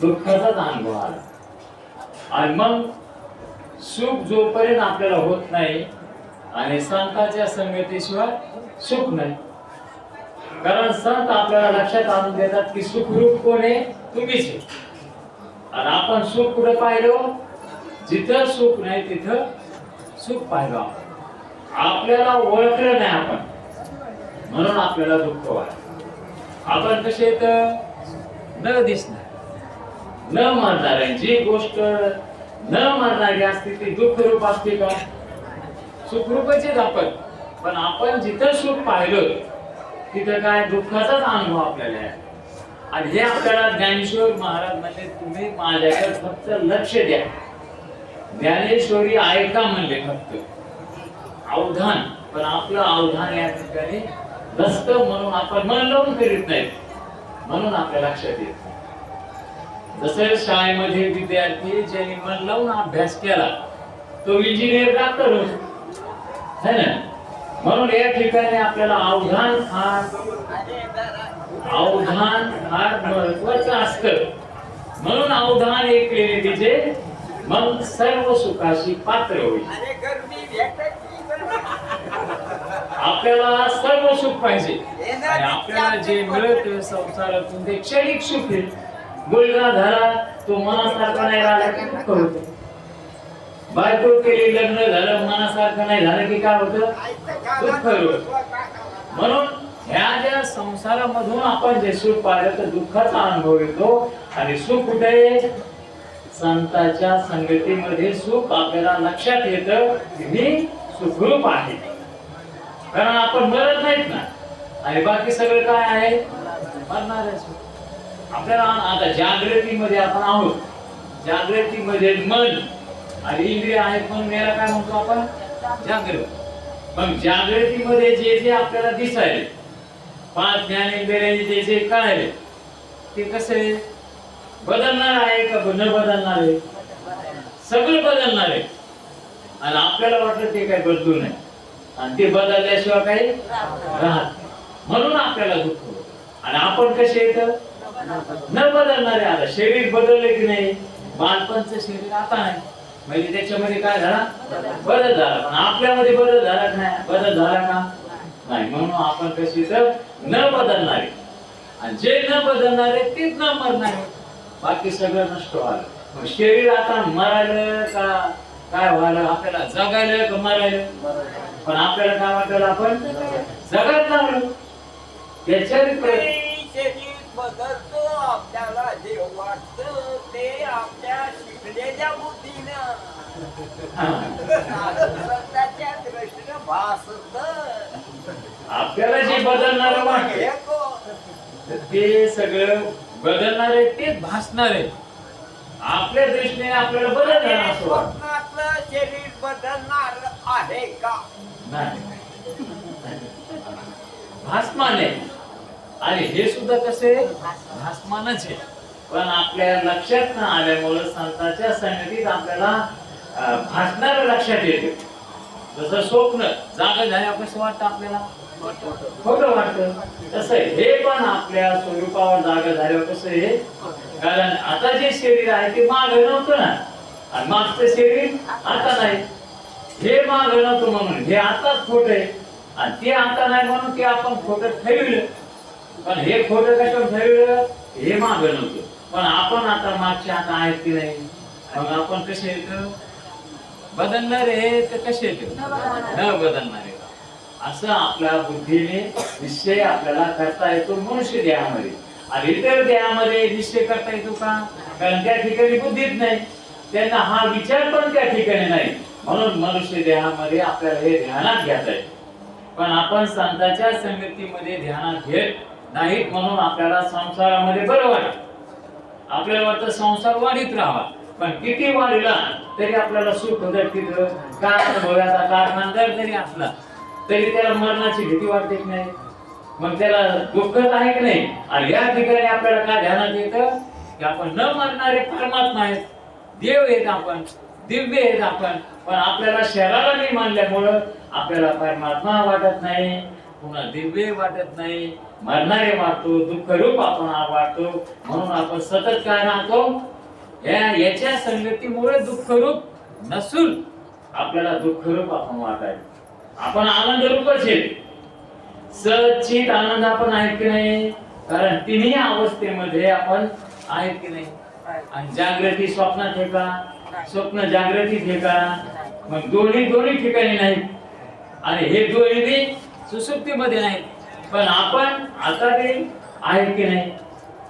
दुःखाचाच अनुभव आला आणि मग सुख जोपर्यंत आपल्याला होत नाही आणि संतांच्या संगतीशिवाय सुख नाही. कारण संत आपल्याला लक्षात आणून देतात की सुखरूप कोण आहे? तुम्हीच आणि आपण सुख कुठे पाहिलो? जिथं सुख नाही तिथं सुख पाहिलं आपण. आपल्याला ओळखलं नाही आपण. म्हणून आपल्याला दुःख वाटत. आपण कसे तर न दिसणार न मानणाऱ्यांची जी गोष्ट. न मानणारी असते ती दुःख रूप असते का? सुखरूपच आपण पण आपण जिथं सुख पाहिलं तिथं काय दुःखाचाच अनुभव आपल्याला आहे. आणि हे आपल्याला ज्ञानेश्वर महाराज म्हणजे तुम्ही माझ्याकडे फक्त लक्ष द्या. ज्ञानेश्वरी ऐका म्हणले फक्त. अवधान. पण आपलं अवधान या ठिकाणी नसतं म्हणून आपण मन लावून करीत नाही. म्हणून आपल्या लक्षात येत नाही. जसं शाळेमध्ये विद्यार्थी ज्यांनी मन लावून अभ्यास केला तो इंजिनियर डॉक्टर होतो. है ना? म्हणून या ठिकाणी आपल्याला अवधान फार अवधान फार महत्वाचं असत. म्हणून अवधान एक केले तिचे मग सर्व सुखाशी पात्र होईल. आपल्याला सर्व सुख पाहिजे. आपल्याला जे मिळत संसारातून ते क्षणिक सुख येईल मुलगा झाला तो मनासारखा नाही राहिला की दुःख होत बायको केली लग्न झालं मनासारखं नाही झालं की काय होतं? दुःख होत. म्हणून ह्या ज्या संसारामधून आपण जे सुख पाहिलं तर दुःखाचा अनुभव येतो आणि सुख कुठे? संताच्या संतांच्या संगतीमध्ये सुख आपल्याला लक्षात येत. मी सुखरूप आहे. कारण आपण मरत नाहीत ना. आणि बाकी सगळं काय आहे? सुख आपल्याला आता जागृतीमध्ये आपण आहोत. जागृतीमध्ये मन आणि इंद्रिय आहेत म्हणून याला काय म्हणतो आपण? जागृत. मग जागृतीमध्ये जे जे आपल्याला दिसायले पाच ज्ञानेंद्रियाने जे जे कळाले ते कसे? बदलणार आहे का न बदलणार आहे? सगळं बदलणार आहे. आणि आपल्याला वाटलं ते काय बदलू नये. आणि ते बदलल्याशिवाय काही राहत म्हणून आपल्याला दुःख. आणि आपण कसे येत? न बदलणारे आता शरीर बदलले की नाही? बालपणचं शरीर आता नाही. म्हणजे त्याच्यामध्ये काय झाला? बदल झाला. पण आपल्यामध्ये बदल झाला का नाही? बदल झाला का? नाही. म्हणून आपण कशी तर न बदलणारे. आणि जे न बदलणारे तेच न मरणारे. बाकी सगळं नष्ट व्हायला. मग शरीर आता मरायला का? काय व्हायला? आपल्याला जगायला का मरायला? पण आपल्याला काय वाटलं आपण? जगत लागलो. त्याच्यावर बदलतो आपल्याला जे वाटतं ते आपल्या शिकलेल्या बुद्धीनं. दृष्टीनं भासत. आपल्याला जे बदलणार वाटत ते सगळं बदलणार आहे तेच भासणार आहे आपल्या दृष्टीने आपल्याला बदल झाला असं वाटतं स्वप्नातलं शरीर बदलणार आहे का? नाही. भासमान आहे आणि हे सुद्धा कसे? भासमानच आहे. पण आपल्या लक्षात न आल्यामुळं संतांच्या संगतीत आपल्याला भासणार लक्षात येते. जसं स्वप्न जागा झाल्यावर कसं वाटतं आपल्याला? खोटं वाटत. तसं हे पण आपल्या स्वरूपावर जागा झाल्यावर कसं हे कारण आता जे शरीर आहे ते माग नव्हतं ना. आणि मागचं शरीर आता नाही. हे माग नव्हतं म्हणून हे आताच खोट आहे. आणि ते आता नाही म्हणून ते आपण खोटं ठेवलं पण हे खोटं कशावर ठेवलं हे माग नव्हतं. पण आपण आता मागचे आता आहेत की नाही? मग आपण कसे येतो? बदलणार आहे तर कसे येतो? न बदलणार. आहे असं आपल्या बुद्धीने निश्चय आपल्याला करता येतो मनुष्य देहामध्ये. आणि इतर देहामध्ये निश्चय करता येतो का? कारण त्या ठिकाणी बुद्धीच नाही. त्यांना हा विचार पण त्या ठिकाणी नाही. म्हणून मनुष्य देहामध्ये आपल्याला हे ध्यानात घ्यायचं आहे पण आपण संतांच्या संगतीमध्ये ध्यानात घेत नाहीत म्हणून आपल्याला संसारामध्ये बरं वाटत. आपल्याला वाटतं संसार वाढीत राहावा. पण किती वाढला तरी आपल्याला सुख जर तिथं कारण अनुभवाचा कारखाना जर जरी असला तरी त्याला मरणाची भीती वाटते की नाही. मग त्याला दुःखच आहे की नाही. आणि या ठिकाणी आपल्याला काय ध्यानात येतं? की आपण न मरणारे परमात्मा आहेत. देव आहेत आपण दिव्य आहेत आपण. पण आपल्याला शहराला नाही मानल्यामुळं आपल्याला परमात्मा वाटत नाही. पुन्हा दिव्य वाटत नाही मरणारे वाटतो दुःख रूप आपण वाटतो. म्हणून आपण सतत काय राहतो या याच्या संगतीमुळे दुःखरूप नसून आपल्याला दुःखरूप आपण वाटायचं. आपण आनंद रूपच आहे. सचित आनंद आपण आहेत की नाही? कारण तिन्ही अवस्थेमध्ये आपण आहेत की नाही? आणि जागृती स्वप्नात ठेका का? स्वप्न जागृतीत ठेका का? मग दोन्ही दोन्ही ठिकाणी नाही आणि हे दोन्ही सुसुप्तीमध्ये नाही. पण आपण आता ते आहेत की नाही?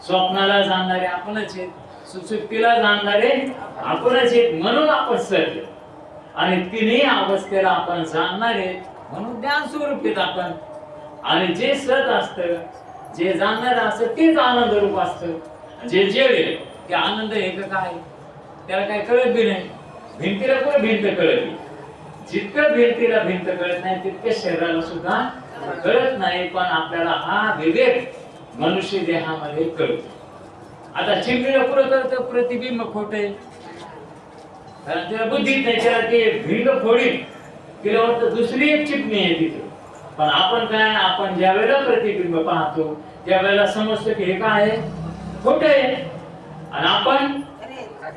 स्वप्नाला जाणणारे आपणच आहेत. सुसुप्तीला जाणणारे आपणच आहेत म्हणून आपण सरले आणि तिन्ही अवस्थेला आपण जाणणारे म्हणून ज्ञान स्वरूपीत आपण. आणि जे सत असत जे जाणणार असतं तेच आनंद रूप असत. जे जेवे ते आनंद हे काय त्याला काय कळत बी नाही. भिंतीला पण भिंत कळत नाही. जितकं भिंतीला भिंत कळत नाही तितकं शरीराला सुद्धा कळत नाही पण आपल्याला हा विवेक मनुष्य देहामध्ये कळतो. आता चिमणीला पुढं कळतं प्रतिबिंब खोट. आहे त्याला बुद्धीत नाही त्याला ते भिंग फोडील तिला वाटतं दुसरी एक चिमणी आहे तिथे. पण आपण काय आपण ज्या वेळेला प्रतिबिंब पाहतो त्या वेळेला समजतो की हे काय आहे? खोट आहे. आणि आपण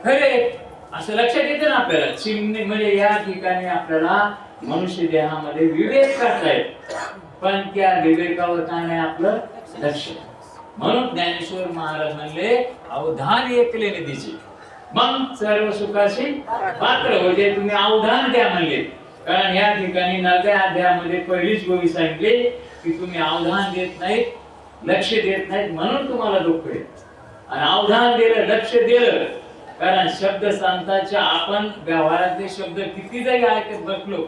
खरे असं लक्षात येतं ना आपल्याला. चिमणी म्हणजे या ठिकाणी आपल्याला मनुष्य देहामध्ये विवेक करतायत पण त्या विवेकावर काय नाही आपलं लक्ष म्हणून ज्ञानेश्वर महाराज म्हणले अवधान एकले निधीचे. मग सर्व सुखाशी पात्र म्हणजे तुम्ही अवधान द्या म्हणले. कारण या ठिकाणी नव्या अध्यायामध्ये पहिलीच गोवी सांगितली की तुम्ही अवधान देत नाहीत लक्ष देत नाहीत म्हणून तुम्हाला दुःख आहे आणि अवधान दिलं लक्ष दिलं कारण शब्द संतांच्या आपण व्यवहारातले शब्द किती जरी ऐकत बसलो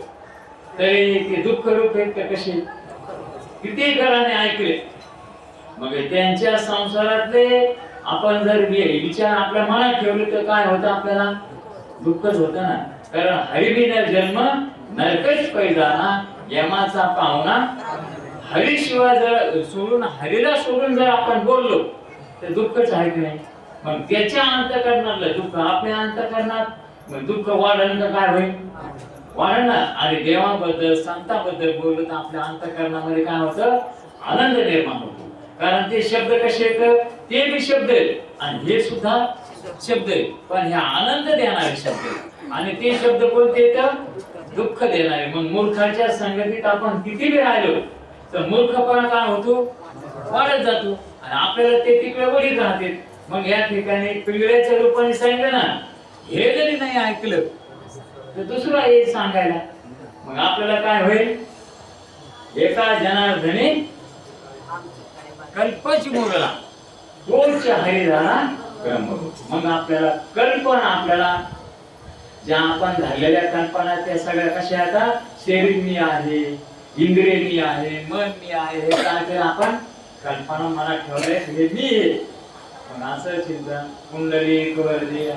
तरी ते दुःख रूप आहेत का कसे? किती कराने ऐकले? मग त्यांच्या संसारातले आपण जर विचार आपल्या मनात ठेवले तर काय होतं आपल्याला? दुःखच होत ना. कारण हरिबिना जन्म नरकच पैजाना यमाचा पाहुणा. हरीशिवाय जर सोडून हरीला सोडून जर आपण बोललो तर दुःखच आहे की नाही? मग त्याच्या अंतकरणाला दुःख आपल्या अंतकरणात? मग दुःख वाढलं तर काय होईल? वाढलं आणि देवाबद्दल संताबद्दल बोललं तर आपल्या अंतकरणामध्ये काय होतं? आनंद निर्माण होतो. कारण ते शब्द कसे आहेत? ते बी शब्द आहेत. आणि हे सुद्धा शब्द आहेत. पण हे आनंद देणारे शब्द आणि ते शब्द कोणते तर दुःख देणारे. मग मूर्खाच्या संगतीत आपण किती वेळ राहिलो तर मूर्खपणा काय होतो? वाढत जातो. आणि आपल्याला ते तिकडे वडील राहते. मग या ठिकाणी पिंगळ्याच्या रूपाने सांगितलं ना हे जरी नाही ऐकलं तर दुसरा येईल सांगायला. मग आपल्याला काय होईल? एका जनार्दने कल्पची मोडला दोनच्या हरिधारा क्रम मग आपल्याला कल्पना आपल्याला ज्या आपण झालेल्या कल्पना त्या सगळ्या कशा आता शरीर मी आहे इंद्रिय मी आहे मन मी आहे हे काय आपण कल्पना मला ठेवलंय. हे मी आहे. पण असं चिंता कुंडली. कुवर्दी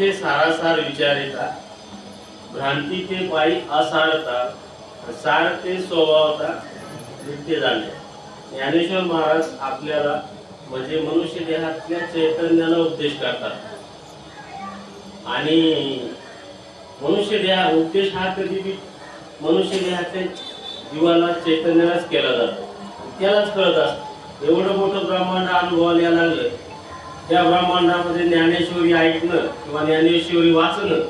देखे सारासार विचारिता भ्रांती ते पायी असारता सारते स्वभावता नित्य झाले ज्ञानेश्वर महाराज आपल्याला म्हणजे मनुष्य देहातल्या चैतन्याला उपदेश करतात. आणि मनुष्य देहा उपदेश हा कधी बी मनुष्य देहाच्या जीवाला चैतन्यालाच केला जातो. त्यालाच कळत असतं. एवढं मोठं ब्रह्मांड अनुभवाला यायला लागलं त्या ब्रह्मांडामध्ये ज्ञानेश्वरी ऐकणं किंवा ज्ञानेश्वरी वाचणं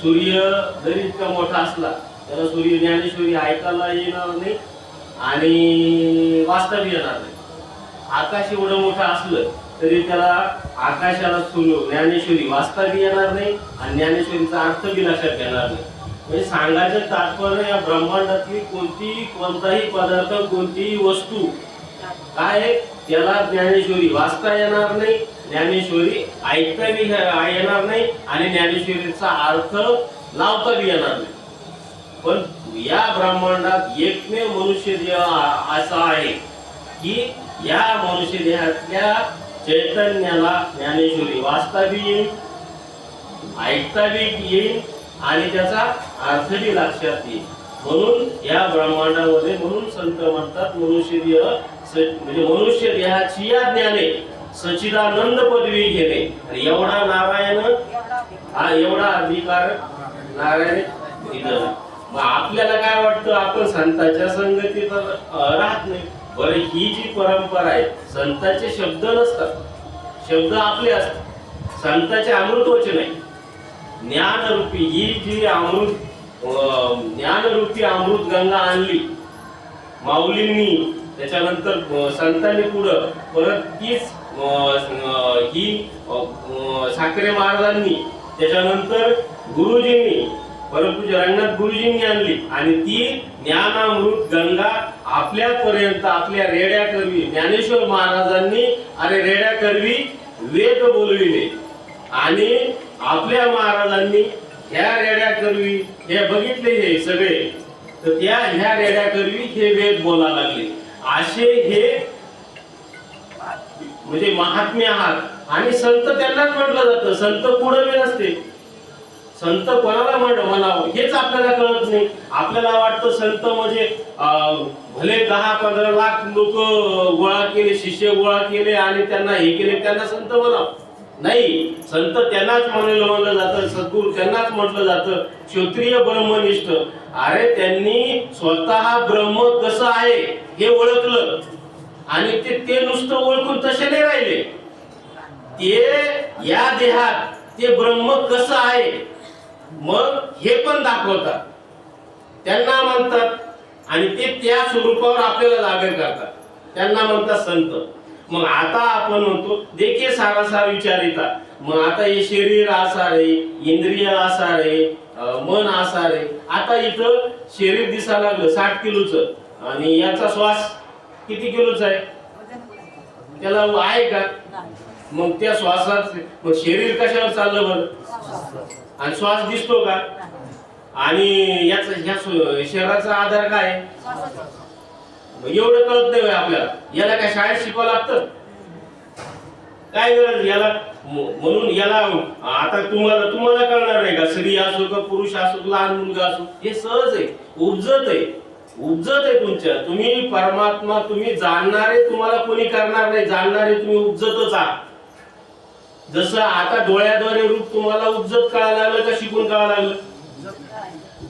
सूर्य जरी इतका मोठा असला त्याला सूर्य ज्ञानेश्वरी ऐकायला येणार नाही आणि वाचता बी येणार नाही. आकाश एवढं मोठं असलं तरी त्याला आकाशाला सुरू ज्ञानेश्वरी वाचता बी येणार नाही आणि ज्ञानेश्वरीचा अर्थ बी लक्षात घेणार नाही. म्हणजे सांगायचं तात्पर्य या ब्रह्मांडातली कोणतीही कोणताही पदार्थ कोणतीही वस्तू काय त्याला ज्ञानेश्वरी वाचता येणार नाही ज्ञानेश्वरी ऐकता बी येणार नाही आणि ज्ञानेश्वरीचा अर्थ लावता बी येणार नाही. पण या ब्रह्मांडात एकमेव मनुष्य देह असा आहे की या मनुष्य देहातल्या चैतन्याला ज्ञानेश्वरी वाचता बी येईल ऐकता बी येईल आणि त्याचा अर्थ बी लक्षात येईल. म्हणून या ब्रह्मांडामध्ये म्हणून संत म्हणतात मनुष्य देह म्हणजे मनुष्य देहाची या ज्ञाने सचिदानंद पदवी घेणे. आणि एवढा नारायण हा एवढा अधिकार नारायण दिलेला मग आपल्याला काय वाटतं? आपण संतांच्या संगतीत राहत नाही. बरं ही जी परंपरा आहे संतांचे शब्द नसतात. शब्द आपले असतात. संतांचे अमृत नाही ज्ञानरूपी ही जी अमृत अं, ज्ञानरूपी अमृत गंगा आणली माऊलींनी त्याच्यानंतर संतांनी पुढं परत तीच ही साखरे महाराजांनी त्याच्यानंतर गुरुजींनी परंतु रंगनाथ गुरुजींनी आणली. आणि ती ज्ञानामृत गंगा आपल्यापर्यंत आपल्या रेड्या करवी ज्ञानेश्वर महाराजांनी अरे रेड्या करवी वेद बोलविले. आणि आपल्या महाराजांनी ह्या रेड्या करवी हे बघितले हे सगळे. तर त्या ह्या रेड्या करवी हे वेद बोला लागले. असे हे म्हणजे महात्म्य आहात. आणि संत त्यांनाच म्हटलं जातं. संत पुढे बी नसते. संत कोणाला म्हण म्हणावं. हेच आपल्याला कळत नाही. आपल्याला वाटतं संत म्हणजे अं, भले दहा पंधरा लाख लोक गोळा केले शिष्य गोळा केले आणि त्यांना हे केले त्यांना संत म्हणावं. नाही संत त्यांनाच म्हणलं म्हणलं जातं सद्गुरू त्यांनाच म्हटलं जातं. क्षत्रिय ब्रह्मनिष्ठ. अरे त्यांनी स्वतः ब्रह्म कसं आहे हे ओळखलं. आणि ते ते नुसतं ओळखून तसे नाही राहिले. ते या देहात ते ब्रह्म कसं आहे मग हे पण दाखवतात. त्यांना म्हणतात आणि ते त्या स्वरूपावर आपल्याला जागर करतात. त्यांना म्हणतात संत. मग आता आपण म्हणतो देखे सारासा विचारिता. मग आता हे शरीर आसार आहे इंद्रिय आसार आहे मन आसार आहे. आता इथं शरीर दिसायला लागलं साठ किलोचं. आणि याचा श्वास किती किलोचा आहे? त्याला आहे का? मग त्या श्वासात मग शरीर कशावर चाललं बरं? आणि श्वास दिसतो का? आणि याचा ह्या शरीराचा आधार काय आहे? एवढं कळत नाही आपल्याला. याला काय शाळेत शिकावं लागतं? काय गरज याला? म्हणून याला आता तुम्हाला तुम्हाला कळणार नाही का? स्त्री असो का पुरुष असो लहान मुलगा असो? हे सहज आहे. उपजत आहे. उपजत आहे तुमच्या. तुम्ही परमात्मा तुम्ही जाणणारे तुम्हाला कोणी करणार नाही. जाणणारे तुम्ही उपजतच आहात. जसं आता डोळ्याद्वारे रूप तुम्हाला उपजत कळायला लागलं का शिकून कळायला लागलं?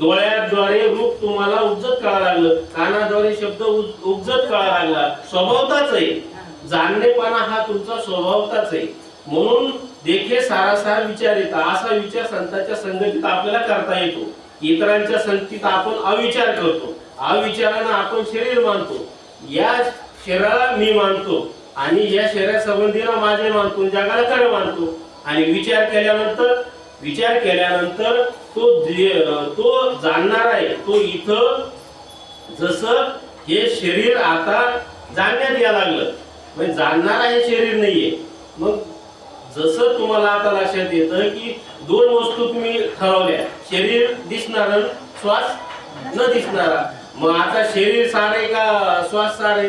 डोळ्याद्वारे रूप तुम्हाला उपजत कळायला लागलं. कानाद्वारे शब्द उज- उपजत कळायला लागला. स्वभावताच आहे. जाणणेपणा हा तुमचा स्वभावताच आहे. म्हणून देखे सारासार विचार येतात असा विचार संतांच्या संगतीत आपल्याला करता येतो. इतरांच्या संगतीत आपण अविचार करतो. अविचारानं आपण शरीर मानतो. या शरीराला मी मानतो. आणि या शरीरासंबंधीला माझे मानतो. जगाला कडे मानतो. आणि विचार केल्यानंतर विचार केल्यानंतर तो तो जाणणार आहे तो इथं जसं हे शरीर आता जाणण्यात यायला लागलं. म्हणजे जाणणार हे शरीर नाहीये. मग जसं तुम्हाला आता लक्षात येतं की दोन वस्तू तुम्ही ठरवल्या शरीर दिसणार श्वास न दिसणारा. मग आता शरीर सार आहे का श्वास सार आहे?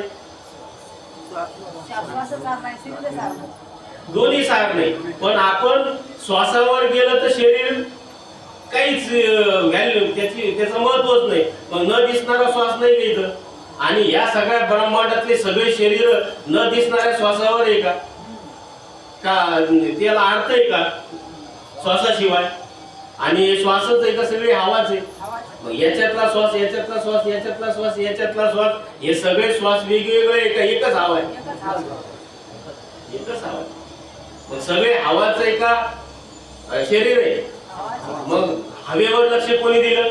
दोन्ही सार नाही. पण आपण श्वासावर गेलं तर शरीर काहीच व्हॅल्यू त्याची त्याचं महत्वच नाही. मग न दिसणारा श्वास नाही का इथं आणि या सगळ्या ब्रह्मांडातले सगळे शरीर न दिसणाऱ्या श्वासावर आहे का? का त्याला अर्थ आहे का? श्वासाशिवाय. आणि हे श्वासच आहे का? सगळी हवाच आहे. मग याच्यातला श्वास याच्यातला श्वास याच्यातला श्वास याच्यातला श्वास हे सगळे श्वास वेगवेगळे आहे का? एकच हवा आहे. एकच हवा आहे. मग सगळे हवाच आहे का? शरीर आहे. मग हवेवर लक्ष कोणी दिलं?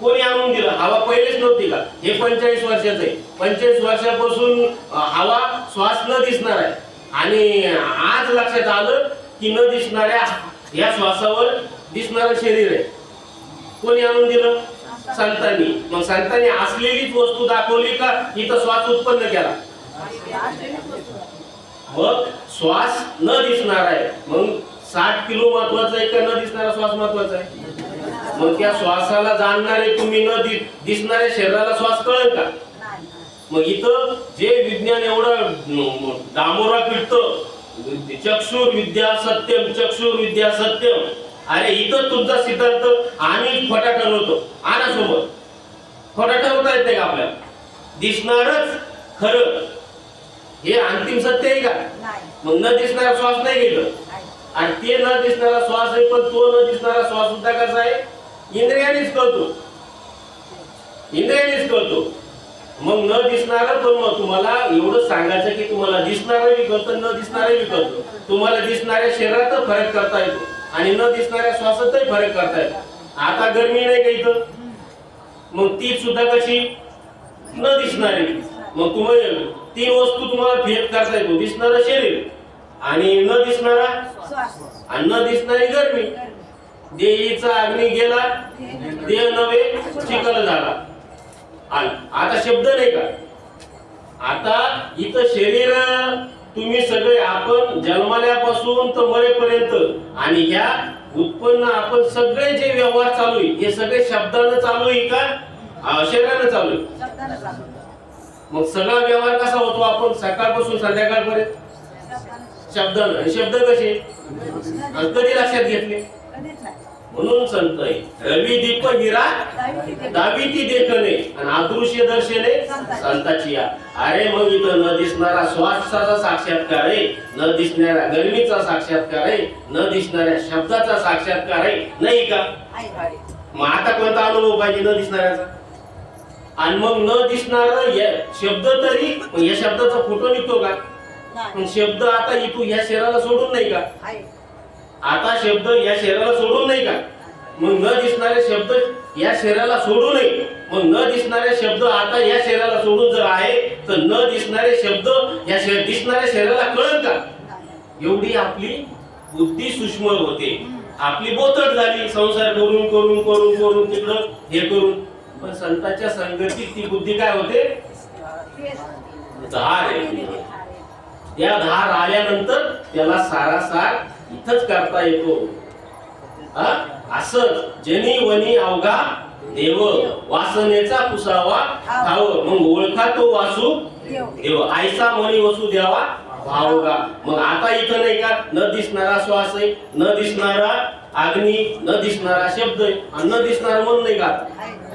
कोणी आणून दिलं? हवा पहिलेच नव्हती का? हे पंचेचाळीस वर्षाचं आहे. पंचेचाळीस वर्षापासून हवा श्वास न दिसणार आहे. आणि आज लक्षात आलं की न दिसणाऱ्या या श्वासावर दिसणारं शरीर आहे. कोणी आणून दिलं? संतांनी. मग संतांनी असलेलीच वस्तू दाखवली का? इथं श्वास उत्पन्न केला. मग श्वास न दिसणार आहे. मग साठ किलो महत्त्वाचा आहे का न दिसणारा श्वास महत्त्वाचा आहे? मग त्या श्वासाला जाणणारे तुम्ही न दिसणाऱ्या शरीराला श्वास कळेल का? मग इथं जे विज्ञान एवढं डांबोरा पिटतं चक्षुर विद्या सत्यम चक्षुर विद्या सत्यम. अरे इथं तुमचा सिद्धांत आणि खोटा ठरवतो आणा सोबत. खोटा ठरवता येत नाही का आपल्याला? दिसणारच खरं. हे अंतिम सत्य आहे का? मग न दिसणारा श्वास नाही गेलं आणि ते न दिसणारा श्वास आहे पण तो न दिसणारा श्वास सुद्धा कसा आहे? इंद्रियानेच कळतो इंद्रियानेच कळतो मग न दिसणार पण मग तुम्हाला एवढं सांगायचं की तुम्हाला दिसणार बी कळतं न दिसणारं बी कळतं तुम्हाला दिसणाऱ्या शरीरात फरक करता येतो आणि न दिसणाऱ्या श्वासातही फरक करता येतो. आता गरमी नाही का इथं? मग ती सुद्धा कशी? न दिसणारी. मग तुम्हाला तीन वस्तू तुम्हाला भेद करता येतो. दिसणारं शरीर. आणि न दिसणारा? आणि न दिसणारी गरमी. देहीचा अग्नी गेला देह नव्हे चिखल झाला. आता शब्द नाही का? आता इथं शरीर तुम्ही सगळे आपण जन्मल्यापासून तर मरेपर्यंत आणि ह्या उत्पन्न आपण सगळे जे व्यवहार चालू आहे हे सगळे शब्दानं चालू आहे का? शरीरानं चालू आहे. मग सगळा व्यवहार कसा होतो आपण? सकाळपासून संध्याकाळपर्यंत? शब्द शब्द कसे? कधी लक्षात घेतले? म्हणून संत रवी दीप हिरा दाबीती देखणे आणि अदृश्य दर्शने संताची या. अरे मग इथं न दिसणारा श्वासाचा साक्षात्कार आहे न दिसणाऱ्या गर्मीचा साक्षात्कार आहे न दिसणाऱ्या शब्दाचा साक्षात्कार आहे नाही का? मग आता कोणता अनुभव पाहिजे न दिसणाऱ्याचा? आणि मग न दिसणार शब्द तरी या शब्दाचा फोटो निघतो का? पण शब्द आता इथून या शरीराला सोडून नाही का? आता शब्द या शरीराला सोडून नाही का? मग न दिसणारे शब्द या शरीराला सोडू नये. मग न दिसणारे शब्द आता या शरीराला सोडून जर आहे तर न दिसणारे शब्द या शरीर दिसणाऱ्या शरीराला कळत का? एवढी आपली बुद्धी सूक्ष्म होते. आपली बोथट झाली संसार करून करून करून करून तिकडं हे करून. पण संतांच्या संगतीत ती बुद्धी काय होते? त्या धार आल्यानंतर त्याला सारासार इथंच करता येतो? असंच जनी वनी अवघा देव वासनेचा पुसावा ठाव मग ओळखा तो वासू देव. आयसा मनी वसू द्यावा भावगा मग आता इथं नाही का? न दिसणारा श्वास आहे न दिसणारा अग्नी न दिसणारा शब्द आहे आणि न दिसणारा मन नाही का?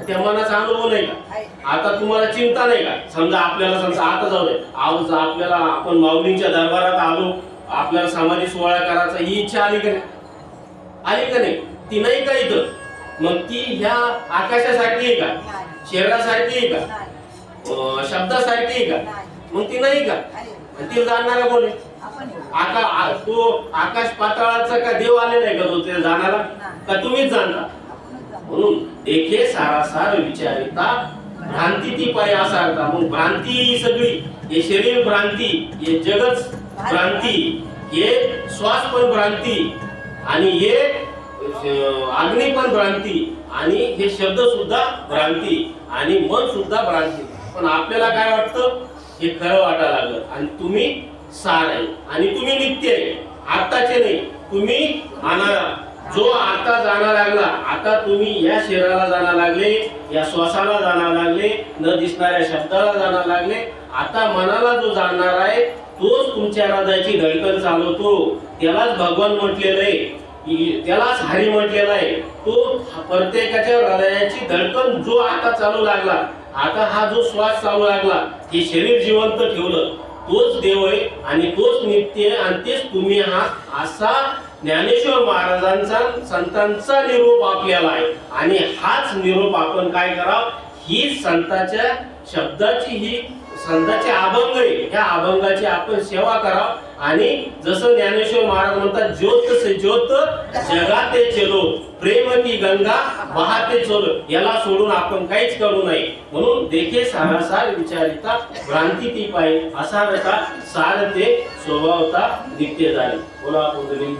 त्या मनाचा अनुभव नाही का? आता तुम्हाला चिंता नाही का? समजा आपल्याला समजा आता जाऊ दे. आज आपल्याला आपण माऊलींच्या दरबारात आलो आपल्याला समाधी सोहळा करायचा ही इच्छा आली का नाही? आली का नाही? ती नाही का इथं? मग ती ह्या आकाशासारखी आहे का? शरीरासारखी आहे का? शब्दासारखी आहे का? मग ती नाही का? ती जाणारा कोण आहे? आका तो आकाश पाताळाचा का देव आलेला आहे का तो ते जाणारा? का तुम्हीच जाणता म्हणून देखे सारासार विचारिता भ्रांती ती पाय असारता मग भ्रांती ही सगळी हे शरीर भ्रांती हे जगत भ्रांती हे श्वास पण भ्रांती आणि हे अग्नी पण भ्रांती आणि हे शब्द सुद्धा भ्रांती आणि मन सुद्धा भ्रांती. पण आपल्याला काय वाटतं? हे खरं वाटायला लागलं. आणि तुम्ही सार आहे. आणि तुम्ही नित्य आहे. आत्ताचे नाही. तुम्ही आणा जो आता जाणार लागला आता तुम्ही या शरीराला जाणार लागले या श्वासाला जाणार लागले न दिसणाऱ्या शब्दाला जाणार लागले आता मनाला जो जाणणार आहे तोच तुमच्या हृदयाची धडकन चालवतो. त्यालाच भगवान म्हटलेलं आहे. त्यालाच हरी म्हटलेला आहे. तो प्रत्येकाच्या हृदयाची धडकन जो आता चालू लागला आता हा जो श्वास चालू लागला हे शरीर जिवंत ठेवलं. तोच देव आहे आणि तोच नित्य आणि तेच तुम्ही हा असा ज्ञानेश्वर महाराजांचा संतांचा निरोप आपल्याला आहे. आणि हाच निरोप आपण काय करावं? ही संताच्या शब्दाची ही संताचे अभंग आहे. ह्या अभंगाची आपण सेवा करा आणि जसं ज्ञानेश्वर महाराज म्हणतात ज्योत से ज्योत जगाते चलो. प्रेम की गंगा वाहते चलो याला सोडून आपण काहीच करू नये म्हणून देखे सारासार विचारिता भ्रांती ती पाय. असा रथा सार ते स्वभावता नित्य झाले बोला पुंडलिक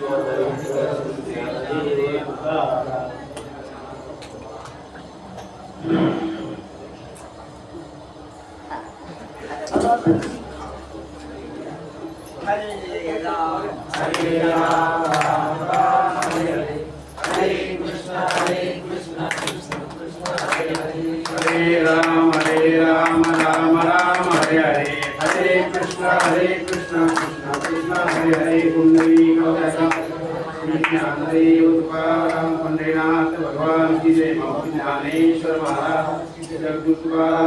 भगवान की जय माऊली ज्ञानेश्वर महाराज की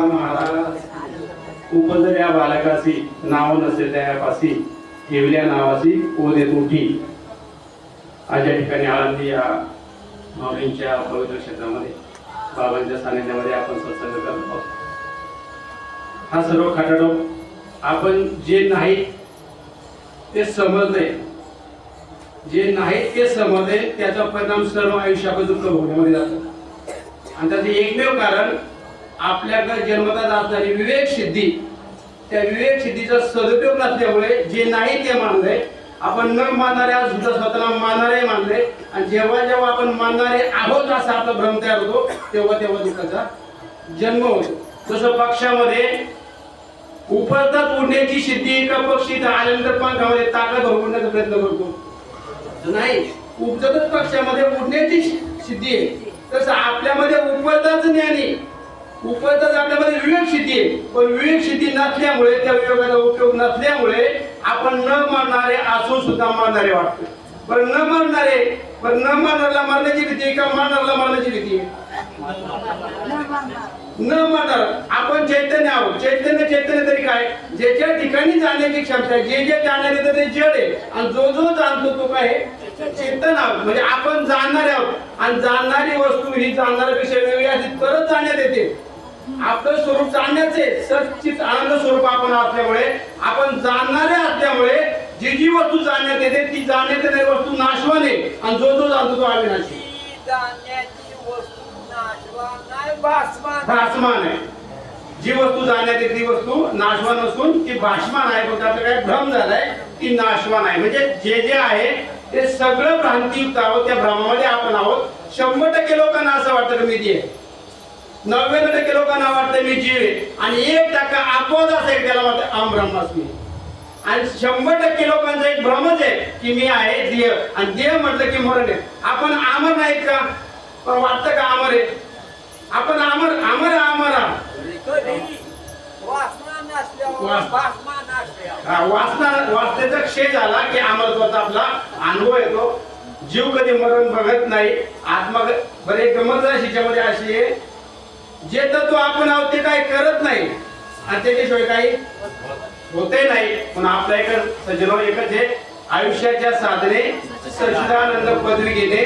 महाराज उपजर या बालकासी नाव नसेल त्यापासी ठेवल्या नावाची ओदेत उठी आज या ठिकाणी आळंदी या माऊलींच्या पवित्र क्षेत्रामध्ये बाबांच्या सानिध्यामध्ये आपण सत्संग करत आहोत. हा सर्व खटाटोप आपण जे नाही ते समजले जे नाही ते समजले त्याचा परिणाम सर्व आयुष्याकडे दुःख भोगण्यामध्ये जातो. आणि त्याचे एकमेव कारण आपल्याकडे जन्मतात असणारी विवेक सिद्धी. त्या विवेक सिद्धीचा सदुपयोग नसल्यामुळे जे नाही ते मानले आपण न मानणाऱ्या सुद्धा स्वतःला मानणारे मानले. आणि जेव्हा जेव्हा आपण मानणारे आहोत असा आपला भ्रम तयार होतो तेव्हा तेव्हा दुःखाचा जन्म होतो. जसं पक्षामध्ये उपरतात उडण्याची सिद्धी एका पक्षी तर आल्यानंतर पंखामध्ये ताकद उडण्याचा प्रयत्न करतो. नाही उपजतच पक्षामध्ये उडण्याची सिद्धी आहे. तसं आपल्यामध्ये उपरताच ज्ञानी उपरताच आपल्यामध्ये विवेक शेती आहे. पण विवेक शेती नसल्यामुळे त्या विवेकाचा उपयोग नसल्यामुळे आपण न मारणारे असून सुद्धा मारणारे वाटतो. पण न मारणारे पण न मारणाऱ्याला मारण्याची भीती का मारणाऱ्याला मारण्याची भीती न मारणार. आपण चैतन्य आहोत. चैतन्य चैतन्य तरी काय? ज्याच्या ठिकाणी जाण्याची क्षमता आहे जे जे जाणारे तर ते जड आहे. आणि जो जो जाणतो तो काय आहे? चेतन आहोत. म्हणजे आपण जाणणारे आहोत. आणि जाणणारी वस्तू ही जाणणाऱ्यापेक्षा वेगळी असली तरच जाण्यात येते. आपलं स्वरूप जाणण्याचे सचित आनंद स्वरूप आपण असल्यामुळे आपण जाणणारे असल्यामुळे जी जी वस्तू जाणण्यात येते ती जाणण्यात येणारी वस्तू नाशवाने आणि जो जो जाणतो तो अविनाशी. भासमान आहे. जी वस्तू जाण्यात येते ती वस्तू नाशवान असून ती भासमान आहे. पण त्याचा काय भ्रम झालाय ती नाशवान आहे. म्हणजे जे जे आहे ते सगळं भ्रांतियुक्त आहोत. त्या भ्रमामध्ये आपण आहोत. शंभर टक्के लोकांना असं वाटतं मी ती आहे. नव्याण्णव टक्के लोकांना वाटतं मी जीव. आणि एक टक्का अपवाद असेल त्याला वाटतं आम ब्रह्मास्मी. आणि शंभर टक्के लोकांचा एक भ्रमच आहे की मी आहे देह आणि देह म्हटलं की मरण आहे. आपण आमर नाहीत का? पण वाटतं का अमर आहे? आपण अमर आमर अमरा वासना वासनेचा क्षय झाला की अमरत्वाचा आपला अनुभव येतो. जीव कधी मरण बघत नाही. आत्मा बरे गमत अशी आहे जे तत्व आपण आहोत ते काही करत नाही. आणि त्याच्याशिवाय काही होते नाही. पण आपला एकच सज्जनो एकच आहे आयुष्याच्या साधने सच्चिदानंद पदवी घेणे.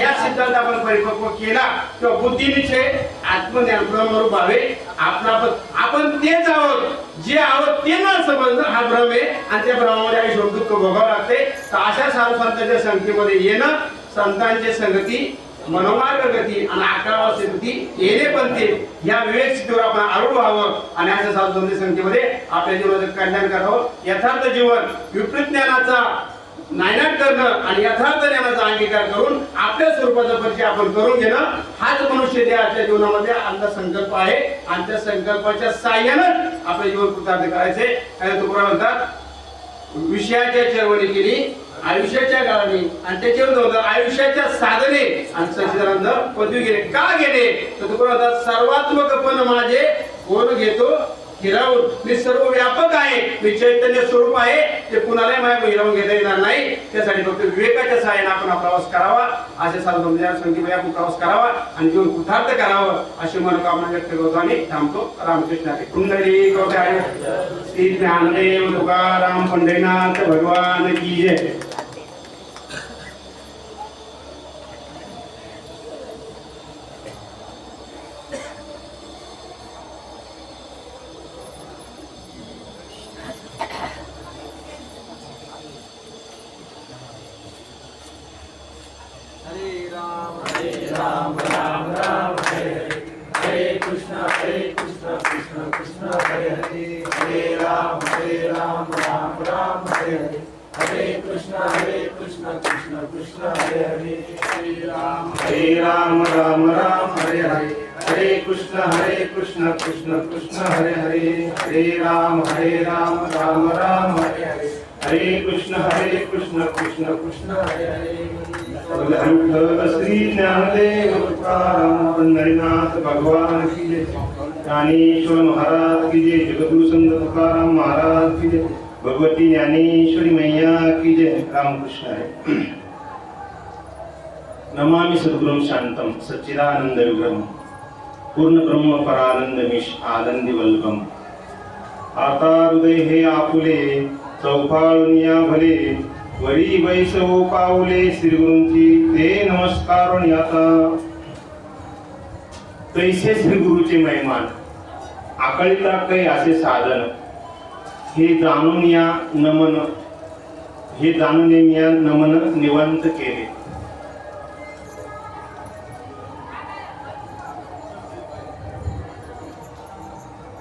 या सिद्धांत आपण परिपक्व केला किंवा बुद्धिनिश्चय आत्मज्ञान ब्रह्मरूप व्हावे आपला आपण आपण तेच आहोत. जे आहोत ते न समजणं हा भ्रम आहे. आणि त्या भ्रमामध्ये आयुष्य दुःख भोगावं लागते तर अशा साधू संतांच्या संगतीमध्ये येणं संतांची संगती मनोमार्ग गती आणि अकरावा स्थिती येणे पण ते. या विवेक स्थितीवर आपण आरूढ व्हावं आणि अशा साधू संख्येमध्ये आपल्या जीवनाचं कल्याण करावं यथार्थ जीवन विपरीत ज्ञानाचा नायनाट करणं आणि यथार्थ ज्ञानाचा अंगीकार करून आपल्या स्वरूपाचा परिचय आपण करून घेणं हाच मनुष्य देहाच्या जीवनामध्ये आपला संकल्प आहे. आणि त्या संकल्पाच्या साह्यानं आपलं जीवन कृतार्थ करायचे आणि म्हणतात विषयाच्या चळवळी केली आयुष्याच्या गावाने आणि त्याच्यावर होतं आयुष्याच्या साधने. आणि सचिदानंद पदवी गेले का गेले तर तुकडा म्हणतात सर्वात्मक पण माझे कोण घेतो? हिरावून. मी सर्व व्यापक आहे. मी चैतन्य स्वरूप आहे. ते कुणालाही माझ्या हिरावून घेता येणार नाही. त्यासाठी फक्त विवेकाच्या सहाय्याने आपण हा प्रवास करावा. असे साधू संगीत आपण प्रवास करावा आणि जीवन कृतार्थ करावं अशी मनोकामना व्यक्त करतो आणि थांबतो. रामकृष्ण कुंडली श्री ज्ञानदेव तुकाराम पंढरीनाथ भगवान की जय हरे राम हरे राम राम राम हरे हरे हरे कृष्ण हरे कृष्ण कृष्ण कृष्ण हरे हरे हरे राम हरे राम राम राम हरे हरे हरे कृष्ण हरे कृष्ण कृष्ण कृष्ण हरे हरे. हरे कृष्ण हरे कृष्ण कृष्ण कृष्ण हरे हरे. हरे राम हरे राम राम राम हरे हरे. हरे कृष्ण हरे कृष्ण कृष्ण कृष्ण हरे हरे. श्री ज्ञानदेव पंढरीनाथ भगवान की जय। ज्ञानेश्वर महाराज की जय। जगद्गुरु संत तुकाराम महाराज की जय। भगवती ज्ञानेश्वरी मैया की जय। रामकृष्ण हरे। नमामि सद्गुरुं शान्तं सच्चिदानन्दविग्रहं विग्रहं पूर्ण ब्रह्म परानंदमिश आनंदी आता हृदय हे आपुले चौफाळुनिया भले वरी वैसव पाऊले श्रीगुरूंची ते नमस्कार आता तैसे श्रीगुरूचे महिमान आकळीता कै असे साधन हे जाणून या नमन हे जाणून या नमन निवंत केले।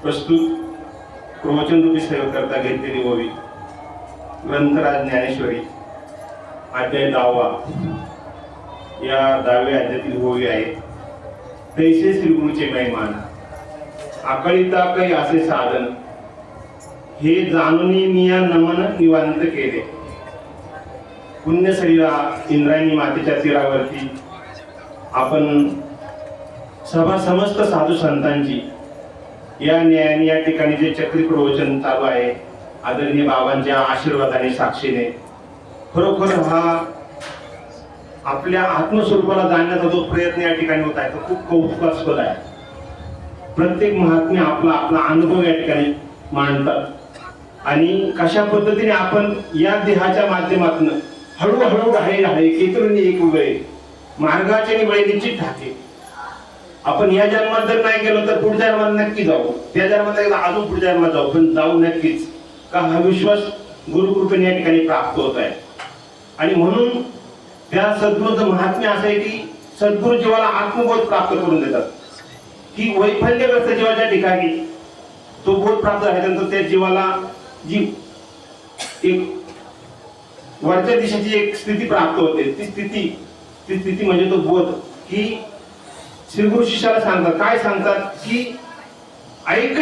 प्रस्तुत प्रवचन रूपी सेवा करता घेतलेली ओवी ग्रंथराज ज्ञानेश्वरी. अध्याय दहावा. या दहाव्या अध्यातील ओवी आहे. तैसे श्रीगुरूचे महिमान आकळीता काही असे साधन. हे जाणून मिया नमन निवांत केले. पुण्य शरीरा इंद्रायणी मातेच्या तीरावरती आपण सभा समस्त साधू संतांची या न्यायाने या ठिकाणी जे चक्री प्रवचन चालू आहे आदरणीय बाबांच्या आशीर्वादाने साक्षीने खरोखर हा आपल्या आत्मस्वरूपाला जाणण्याचा जो प्रयत्न या ठिकाणी होत आहे तो खूप कौतुकास्पद आहे. प्रत्येक महात्मे आपला आपला अनुभव या ठिकाणी मांडतात. आणि कशा पद्धतीने आपण या देहाच्या माध्यमातून हळूहळू आहे आहे केतरून एक वेळ मार्गाचे निवळे निश्चित ठाके आपण या जन्मात जर नाही गेलो तर पुढच्या जन्मात नक्की जाऊ. त्या जन्मात अजून पुढच्या जन्मात जाऊ. पण जाऊ नक्कीच. का हा विश्वास गुरुकृपेने या ठिकाणी प्राप्त होत आहे. आणि म्हणून त्या सद्गुरूचं महात्म्य असं आहे की सद्गुरू जीवाला आत्मबोध प्राप्त करून देतात. की वैफल्यग्रस्त जीवाच्या ठिकाणी तो बोध प्राप्त झाल्यानंतर त्या जीवाला जी एक वरच्या दिशेची एक स्थिती प्राप्त होते. ती स्थिती ती स्थिती म्हणजे तो बोध. श्री गुरु शिष्याला सांगतात. काय सांगतात? की ऐक